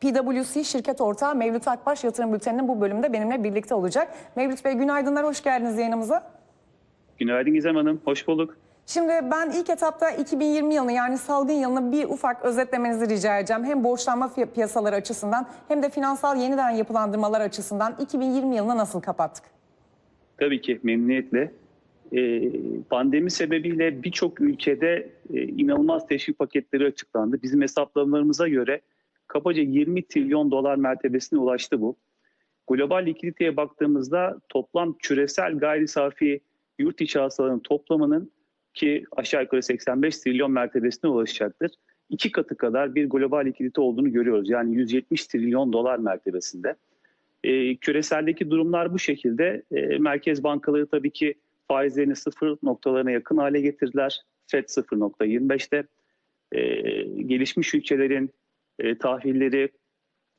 PwC şirket ortağı Mevlüt Akbaş yatırım bülteninin bu bölümde benimle birlikte olacak. Mevlüt Bey günaydınlar, hoş geldiniz yayınımıza. Günaydın Gizem Hanım, hoş bulduk. Şimdi ben ilk etapta 2020 yılını yani salgın yılını bir ufak özetlemenizi rica edeceğim. Hem borçlanma piyasaları açısından hem de finansal yeniden yapılandırmalar açısından 2020 yılını nasıl kapattık? Tabii ki memnuniyetle. Ee, pandemi sebebiyle birçok ülkede e, inanılmaz teşvik paketleri açıklandı. Bizim hesaplamalarımıza göre kabaca 20 trilyon dolar mertebesine ulaştı bu. Global likiditeye baktığımızda toplam küresel gayri safi yurt içi hasılanın toplamının ki aşağı yukarı 85 trilyon mertebesine ulaşacaktır. İki katı kadar bir global likidite olduğunu görüyoruz. Yani 170 trilyon dolar mertebesinde. E, küreseldeki durumlar bu şekilde. E, merkez bankaları tabii ki faizlerini sıfır noktalarına yakın hale getirdiler. FED 0.25'te. E, gelişmiş ülkelerin e, tahvilleri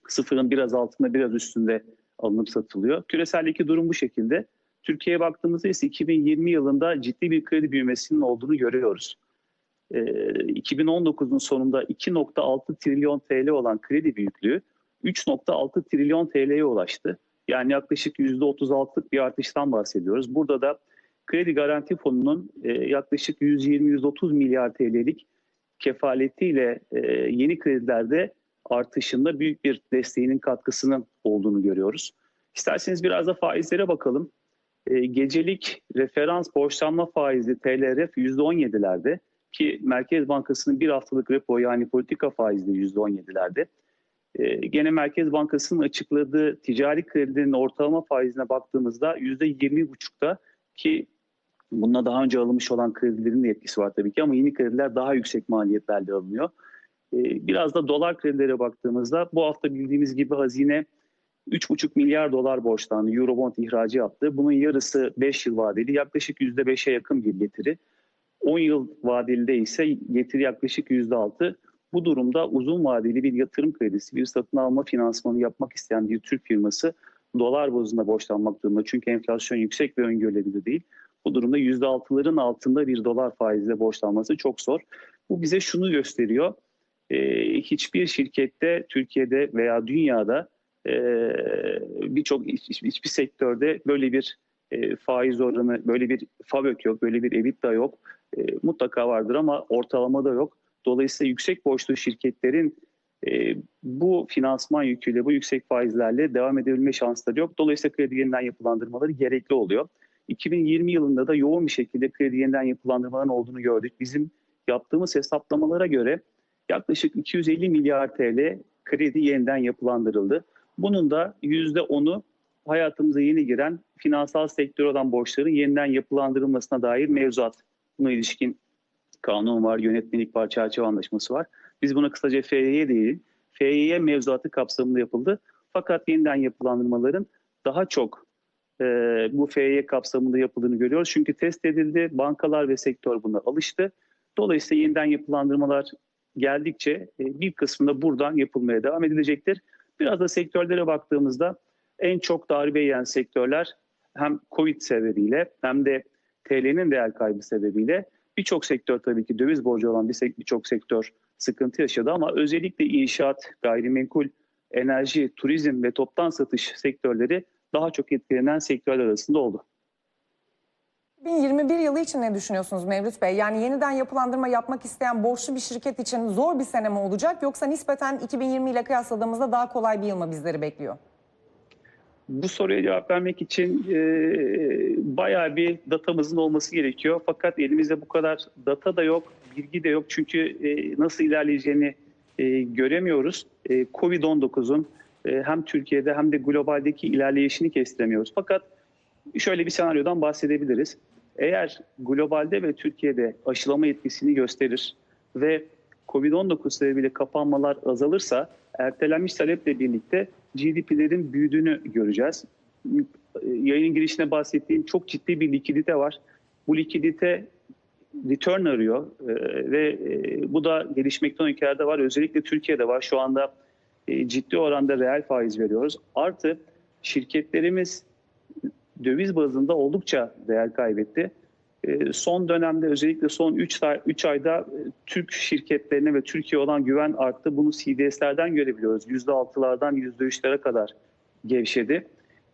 sıfırın biraz altında biraz üstünde alınıp satılıyor. Küreseldeki durum bu şekilde. Türkiye'ye baktığımızda ise 2020 yılında ciddi bir kredi büyümesinin olduğunu görüyoruz. E, 2019'un sonunda 2.6 trilyon TL olan kredi büyüklüğü 3.6 trilyon TL'ye ulaştı. Yani yaklaşık %36'lık bir artıştan bahsediyoruz. Burada da kredi garanti fonunun e, yaklaşık 120-130 milyar TL'lik kefaletiyle e, yeni kredilerde artışında büyük bir desteğinin katkısının olduğunu görüyoruz. İsterseniz biraz da faizlere bakalım. E, gecelik referans borçlanma faizi TLRF %17'lerde ki Merkez Bankası'nın bir haftalık repo yani politika faizi de %17'lerde. E, gene Merkez Bankası'nın açıkladığı ticari kredilerin ortalama faizine baktığımızda %20,5'ta ki bununla daha önce alınmış olan kredilerin de etkisi var tabii ki ama yeni krediler daha yüksek maliyetlerle alınıyor. E, biraz da dolar kredilere baktığımızda bu hafta bildiğimiz gibi hazine 3,5 milyar dolar borçlandı. Eurobond ihracı yaptı. Bunun yarısı 5 yıl vadeli yaklaşık %5'e yakın bir getiri. 10 yıl vadeli ise getiri yaklaşık %6. Bu durumda uzun vadeli bir yatırım kredisi, bir satın alma finansmanı yapmak isteyen bir Türk firması dolar bazında borçlanmak durumunda. Çünkü enflasyon yüksek ve öngörülebilir değil. Bu durumda %6'ların altında bir dolar faizle borçlanması çok zor. Bu bize şunu gösteriyor. Ee, hiçbir şirkette Türkiye'de veya dünyada e, birçok hiç- hiçbir sektörde böyle bir e, faiz oranı, böyle bir FAVÖK yok, böyle bir EBITDA yok. E, mutlaka vardır ama ortalamada yok. Dolayısıyla yüksek borçlu şirketlerin e, bu finansman yüküyle, bu yüksek faizlerle devam edebilme şansları yok. Dolayısıyla kredi yeniden yapılandırmaları gerekli oluyor. 2020 yılında da yoğun bir şekilde kredi yeniden yapılandırmaların olduğunu gördük. Bizim yaptığımız hesaplamalara göre yaklaşık 250 milyar TL kredi yeniden yapılandırıldı. Bunun da %10'u hayatımıza yeni giren finansal sektör olan borçların yeniden yapılandırılmasına dair mevzuat. Buna ilişkin kanun var, yönetmelik var, çerçeve anlaşması var. Biz buna kısaca FYY değil, FYY mevzuatı kapsamında yapıldı. Fakat yeniden yapılandırmaların daha çok e, bu FYY kapsamında yapıldığını görüyoruz. Çünkü test edildi, bankalar ve sektör buna alıştı. Dolayısıyla yeniden yapılandırmalar geldikçe e, bir kısmında buradan yapılmaya devam edilecektir. Biraz da sektörlere baktığımızda en çok darbe yiyen sektörler hem Covid sebebiyle hem de TL'nin değer kaybı sebebiyle birçok sektör tabii ki döviz borcu olan birçok sektör sıkıntı yaşadı ama özellikle inşaat, gayrimenkul, enerji, turizm ve toptan satış sektörleri daha çok etkilenen sektörler arasında oldu. 2021 yılı için ne düşünüyorsunuz Mevlüt Bey? Yani yeniden yapılandırma yapmak isteyen borçlu bir şirket için zor bir sene mi olacak yoksa nispeten 2020 ile kıyasladığımızda daha kolay bir yıl mı bizleri bekliyor? Bu soruya cevap vermek için e, bayağı bir datamızın olması gerekiyor. Fakat elimizde bu kadar data da yok, bilgi de yok. Çünkü e, nasıl ilerleyeceğini e, göremiyoruz. E, Covid-19'un e, hem Türkiye'de hem de globaldeki ilerleyişini kestiremiyoruz. Fakat şöyle bir senaryodan bahsedebiliriz. Eğer globalde ve Türkiye'de aşılama etkisini gösterir ve Covid-19 sebebiyle kapanmalar azalırsa ertelenmiş taleple birlikte GDP'lerin büyüdüğünü göreceğiz. Yayının girişine bahsettiğim çok ciddi bir likidite var. Bu likidite return arıyor Ee, ve e, bu da gelişmekte olan ülkelerde var. Özellikle Türkiye'de var. Şu anda e, ciddi oranda reel faiz veriyoruz. Artı şirketlerimiz döviz bazında oldukça değer kaybetti. e, son dönemde özellikle son 3 ay, üç ayda e, Türk şirketlerine ve Türkiye olan güven arttı. Bunu CDS'lerden görebiliyoruz. %6'lardan %3'lere kadar gevşedi.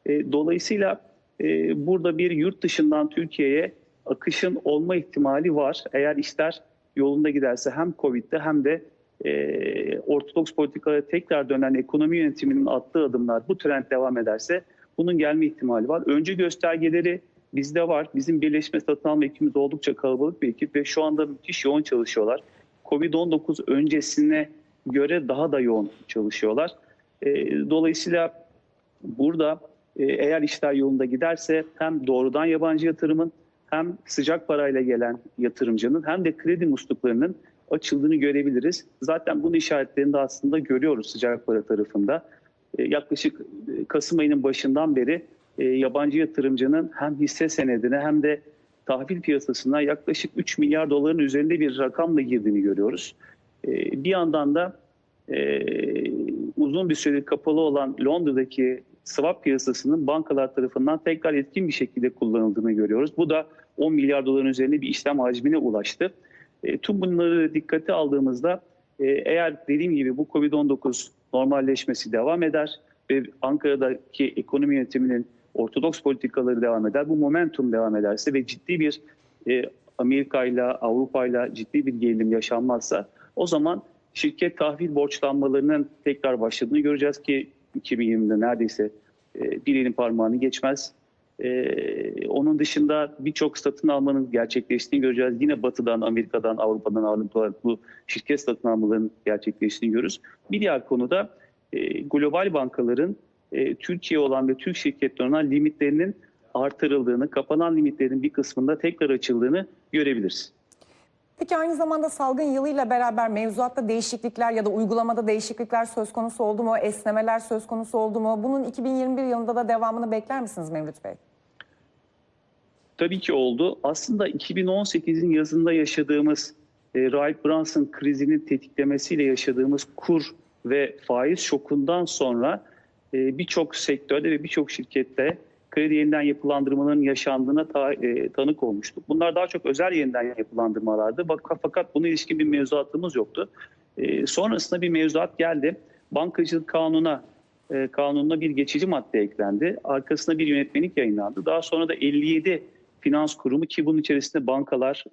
E, Dolayısıyla e, burada bir yurt dışından Türkiye'ye akışın olma ihtimali var. Eğer işler yolunda giderse hem Covid'de hem de e, ortodoks politikalara tekrar dönen ekonomi yönetiminin attığı adımlar bu trend devam ederse bunun gelme ihtimali var. Önce göstergeleri bizde var. Bizim birleşme satın alma ekibimiz oldukça kalabalık bir ekip ve şu anda müthiş yoğun çalışıyorlar. Covid-19 öncesine göre daha da yoğun çalışıyorlar. E, dolayısıyla burada e, eğer işler yolunda giderse hem doğrudan yabancı yatırımın hem sıcak parayla gelen yatırımcının hem de kredi musluklarının açıldığını görebiliriz. Zaten bunun işaretlerini de aslında görüyoruz sıcak para tarafında. E, yaklaşık e, Kasım ayının başından beri e, yabancı yatırımcının hem hisse senedine hem de tahvil piyasasına yaklaşık 3 milyar doların üzerinde bir rakamla girdiğini görüyoruz. Bir yandan da uzun bir süre kapalı olan Londra'daki swap piyasasının bankalar tarafından tekrar etkin bir şekilde kullanıldığını görüyoruz. Bu da 10 milyar doların üzerinde bir işlem hacmine ulaştı. E, tüm bunları dikkate aldığımızda e, eğer dediğim gibi bu Covid-19 normalleşmesi devam eder ve Ankara'daki ekonomi yönetiminin ortodoks politikaları devam eder, bu momentum devam ederse ve ciddi bir e, Amerika ile Avrupa ile ciddi bir gerilim yaşanmazsa o zaman şirket tahvil borçlanmalarının tekrar başladığını göreceğiz ki 2020'de neredeyse e, bir elin parmağını geçmez. E, onun dışında birçok satın almanın gerçekleştiğini göreceğiz. Yine Batı'dan, Amerika'dan, Avrupa'dan ağırlıklı şirket satın almalarının gerçekleştiğini görürüz. Bir diğer konuda e, global bankaların e, Türkiye olan ve Türk şirketlerine olan limitlerinin artırıldığını, kapanan limitlerin bir kısmında tekrar açıldığını görebiliriz. Peki aynı zamanda salgın yılıyla beraber mevzuatta değişiklikler ya da uygulamada değişiklikler söz konusu oldu mu? Esnemeler söz konusu oldu mu? Bunun 2021 yılında da devamını bekler misiniz Mevlüt Bey? Tabii ki oldu. Aslında 2018'in yazında yaşadığımız e, Rahip Brunson krizinin tetiklemesiyle yaşadığımız kur ve faiz şokundan sonra e, birçok sektörde ve birçok şirkette kredi yeniden yapılandırmaların yaşandığına ta, e, tanık olmuştuk. Bunlar daha çok özel yeniden yapılandırmalardı. Fakat buna ilişkin bir mevzuatımız yoktu. E, sonrasında bir mevzuat geldi. Bankacılık kanuna e, kanununa bir geçici madde eklendi. Arkasına bir yönetmelik yayınlandı. Daha sonra da 57 finans kurumu ki bunun içerisinde bankalar,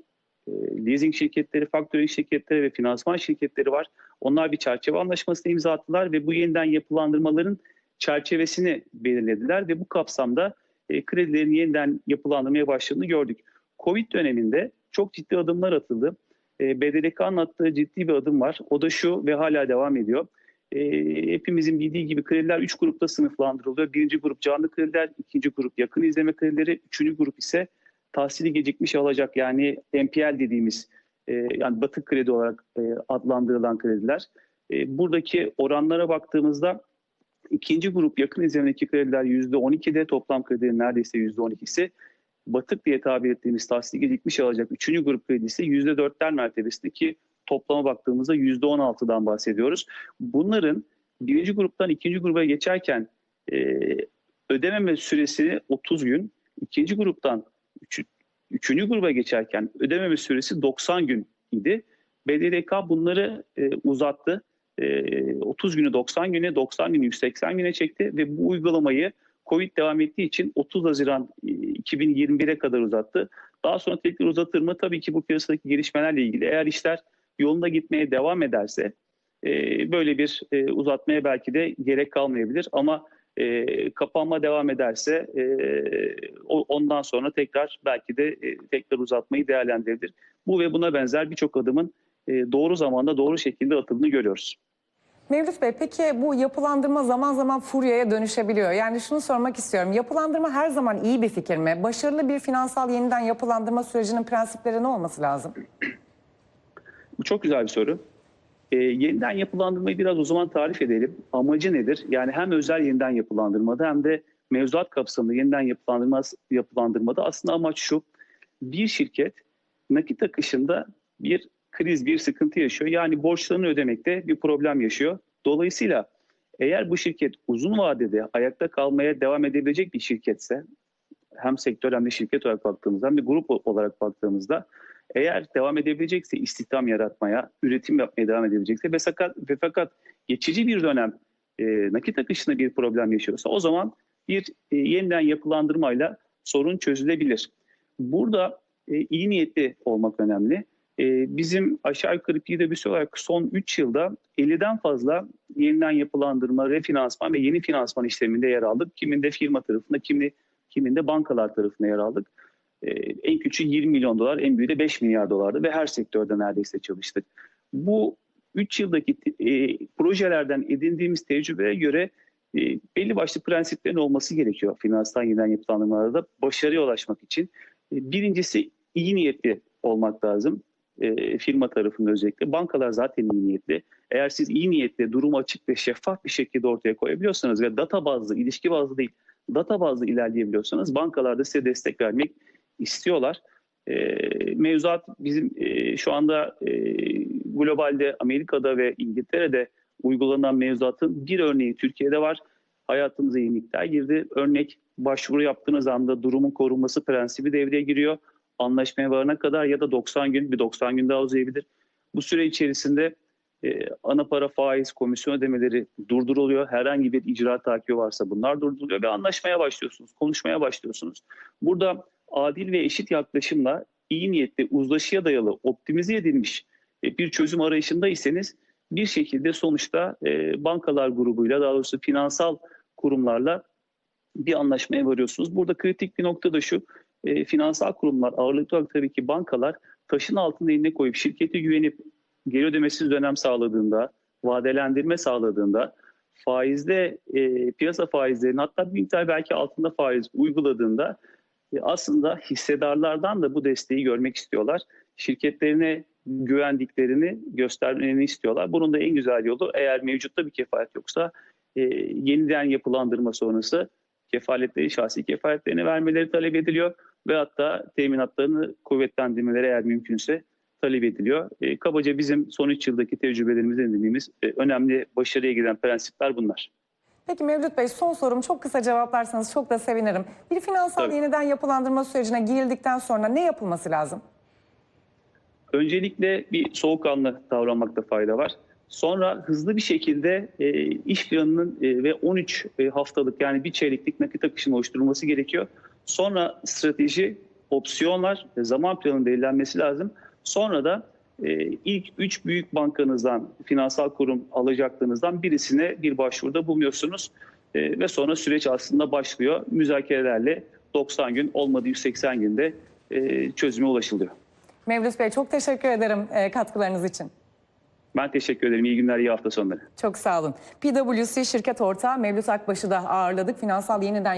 e, leasing şirketleri, faktörink şirketleri ve finansman şirketleri var. Onlar bir çerçeve anlaşmasını imza attılar ve bu yeniden yapılandırmaların çerçevesini belirlediler ve bu kapsamda e, kredilerin yeniden yapılandırmaya başladığını gördük. Covid döneminde çok ciddi adımlar atıldı. E, BDDK'nın attığı ciddi bir adım var. O da şu ve hala devam ediyor. E, hepimizin bildiği gibi krediler 3 grupta sınıflandırılıyor. Birinci grup canlı krediler, ikinci grup yakın izleme kredileri, üçüncü grup ise tahsili gecikmiş alacak yani NPL dediğimiz e, yani batık kredi olarak e, adlandırılan krediler. E, buradaki oranlara baktığımızda ikinci grup yakın izlemedeki krediler %12'de toplam kredilerin neredeyse %12'si. Batık diye tabir ettiğimiz tahsili gecikmiş alacak üçüncü grup kredi ise %4'ler mertebesinde ki toplama baktığımızda %16'dan bahsediyoruz. Bunların birinci gruptan ikinci gruba geçerken e, ödememe süresi 30 gün, ikinci gruptan üç, üçüncü gruba geçerken ödememe süresi 90 gün idi. BDDK bunları e, uzattı. E, 30 günü 90 güne, 90 günü 180 güne çekti ve bu uygulamayı Covid devam ettiği için 30 Haziran 2021'e kadar uzattı. Daha sonra tekrar uzatır mı? Tabii ki bu piyasadaki gelişmelerle ilgili. Eğer işler yolunda gitmeye devam ederse e, böyle bir e, uzatmaya belki de gerek kalmayabilir. Ama e, kapanma devam ederse e, ondan sonra tekrar belki de e, tekrar uzatmayı değerlendirebilir. Bu ve buna benzer birçok adımın e, doğru zamanda doğru şekilde atıldığını görüyoruz. Mevlüt Bey peki bu yapılandırma zaman zaman furyaya dönüşebiliyor. Yani şunu sormak istiyorum. Yapılandırma her zaman iyi bir fikir mi? Başarılı bir finansal yeniden yapılandırma sürecinin prensipleri ne olması lazım? Bu çok güzel bir soru. E, yeniden yapılandırmayı biraz o zaman tarif edelim. Amacı nedir? Yani hem özel yeniden yapılandırmada hem de mevzuat kapsamında yeniden yapılandırma, yapılandırmada aslında amaç şu. Bir şirket nakit akışında bir kriz, bir sıkıntı yaşıyor. Yani borçlarını ödemekte bir problem yaşıyor. Dolayısıyla eğer bu şirket uzun vadede ayakta kalmaya devam edebilecek bir şirketse, hem sektör hem de şirket olarak baktığımızda hem de grup olarak baktığımızda eğer devam edebilecekse istihdam yaratmaya, üretim yapmaya devam edebilecekse ve fakat, ve fakat geçici bir dönem e, nakit akışında bir problem yaşıyorsa o zaman bir e, yeniden yapılandırmayla sorun çözülebilir. Burada e, iyi niyetli olmak önemli. E, bizim aşağı yukarı PwC olarak son 3 yılda 50'den fazla yeniden yapılandırma, refinansman ve yeni finansman işleminde yer aldık. Kiminde firma tarafında, kimi, kiminde bankalar tarafında yer aldık. E, en küçüğü 20 milyon dolar, en büyüğü de 5 milyar dolardı ve her sektörde neredeyse çalıştık. Bu 3 yıldaki e, projelerden edindiğimiz tecrübeye göre e, belli başlı prensiplerin olması gerekiyor finanstan yeniden yapılandırmalarda başarıya ulaşmak için. E, birincisi iyi niyetli olmak lazım e, firma tarafında özellikle. Bankalar zaten iyi niyetli. Eğer siz iyi niyetle durumu açık ve şeffaf bir şekilde ortaya koyabiliyorsanız ve data bazlı, ilişki bazlı değil, data bazlı ilerleyebiliyorsanız bankalar da size destek vermek istiyorlar. E, mevzuat bizim e, şu anda e, globalde Amerika'da ve İngiltere'de uygulanan mevzuatın bir örneği Türkiye'de var. Hayatımıza yenilikler girdi. Örnek başvuru yaptığınız anda durumun korunması prensibi devreye giriyor. Anlaşmaya varana kadar ya da 90 gün bir 90 gün daha uzayabilir. Bu süre içerisinde e, ana para faiz komisyon ödemeleri durduruluyor. Herhangi bir icra takibi varsa bunlar durduruluyor ve anlaşmaya başlıyorsunuz, konuşmaya başlıyorsunuz. Burada adil ve eşit yaklaşımla iyi niyetli, uzlaşıya dayalı, optimize edilmiş e, bir çözüm arayışındaysanız bir şekilde sonuçta e, bankalar grubuyla daha doğrusu finansal kurumlarla bir anlaşmaya varıyorsunuz. Burada kritik bir nokta da şu, e, finansal kurumlar ağırlıklı olarak tabii ki bankalar taşın altında eline koyup şirkete güvenip geri ödemesiz dönem sağladığında, vadelendirme sağladığında, faizde e, piyasa faizlerinin hatta bir miktar belki altında faiz uyguladığında aslında hissedarlardan da bu desteği görmek istiyorlar. Şirketlerine güvendiklerini göstermeni istiyorlar. Bunun da en güzel yolu eğer mevcutta bir kefalet yoksa e, yeniden yapılandırma sonrası kefaletleri, şahsi kefaletlerini vermeleri talep ediliyor ve hatta teminatlarını kuvvetlendirmeleri eğer mümkünse talep ediliyor. E, kabaca bizim son 3 yıldaki tecrübelerimizden edindiğimiz e, önemli başarıya giden prensipler bunlar. Peki Mevlüt Bey son sorum çok kısa cevaplarsanız çok da sevinirim. Bir finansal Tabii. yeniden yapılandırma sürecine girildikten sonra ne yapılması lazım? Öncelikle bir soğukkanlı davranmakta fayda var. Sonra hızlı bir şekilde e, iş planının e, ve 13 e, haftalık yani bir çeyreklik nakit akışını oluşturulması gerekiyor. Sonra strateji, opsiyonlar ve zaman planının belirlenmesi lazım. Sonra da e, ilk 3 büyük bankanızdan, finansal kurum alacaklığınızdan birisine bir başvuruda bulunuyorsunuz. E, ve sonra süreç aslında başlıyor. Müzakerelerle 90 gün olmadı 180 günde e, çözüme ulaşılıyor. Mevlüt Bey çok teşekkür ederim e, katkılarınız için. Ben teşekkür ederim. İyi günler, iyi hafta sonları. Çok sağ olun. PwC şirket ortağı Mevlüt Akbaş'ı da ağırladık. Finansal yeniden